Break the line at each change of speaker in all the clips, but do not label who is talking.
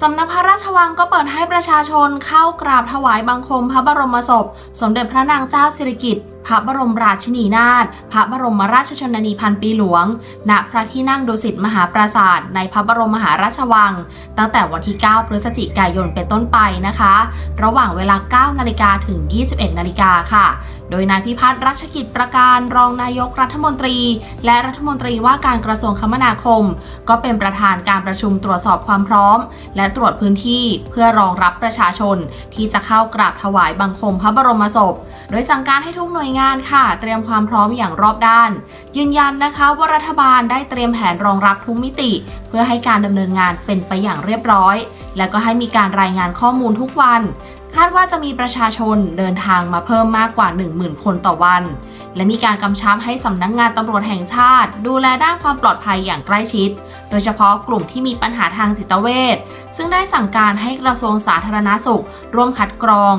สำนักพระราชวังก็เปิดให้ประชาชนเข้ากราบถวายบังคมพระบรมศพ สมเด็จพระนางเจ้าสิริกิติ์พระบรมราชินีนาถ พระบรมราชชนนีพันปีหลวง ณ พระที่นั่งดุสิตมหาปราสาทในพระบรมมหาราชวัง ตั้งแต่วันที่ 9 พฤศจิกายนเป็นต้นไปนะคะ ระหว่างเวลา 9 นาฬิกาถึง 21 นาฬิกาค่ะ โดยนายพิพัฒน์รัชกิจประการรองนายกรัฐมนตรี และรัฐมนตรีว่าการกระทรวงคมนาคม ก็เป็นประธานการประชุมตรวจสอบความพร้อม และตรวจพื้นที่เพื่อรองรับประชาชน ที่จะเข้ากราบถวายบังคมพระบรมศพ โดยสั่งการให้ทุกหน่วยงานค่ะ เตรียมความพร้อมอย่างรอบด้าน ยืนยันนะคะว่ารัฐบาลได้เตรียมแผนรองรับทุกมิติ เพื่อให้การดำเนินงานเป็นไปอย่างเรียบร้อย และก็ให้มีการรายงานข้อมูลทุกวัน คาดว่าจะมีประชาชนเดินทางมาเพิ่มมากกว่า 10,000 คนต่อวัน และมีการกำชับให้สำนักงงานตำรวจแห่งชาติ ดูแลด้านความปลอดภัยอย่างใกล้ชิด โดยเฉพาะกลุ่มที่มีปัญหาทางจิตเวชซึ่งได้สั่งการให้กระทรวงสาธารณาสุข ร่วมคัดกรอง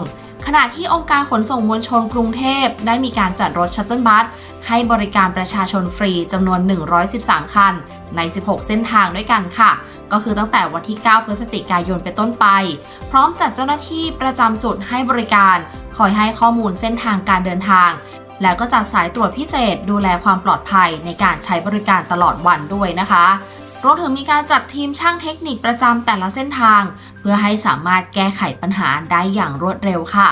ณะที่องค์การขนส่งมวลชนกรุงเทพ ได้มีการจัดรถชัตเติลบัสให้บริการประชาชนฟรีจำนวน 113 คัน ใน 16 เส้นทางด้วยกันค่ะ ก็คือตั้งแต่วันที่ 9 พฤศจิกายนเป็นต้นไป พร้อมจัดเจ้าหน้าที่ประจำจุดให้บริการ คอยให้ข้อมูลเส้นทางการเดินทาง แล้วก็จัดสายตรวจพิเศษดูแลความปลอดภัยในการใช้บริการตลอดวันด้วยนะคะ รวมถึงมีการจัดทีมช่างเทคนิคประจำแต่ละเส้นทาง เพื่อให้สามารถแก้ไขปัญหาได้อย่างรวดเร็วค่ะ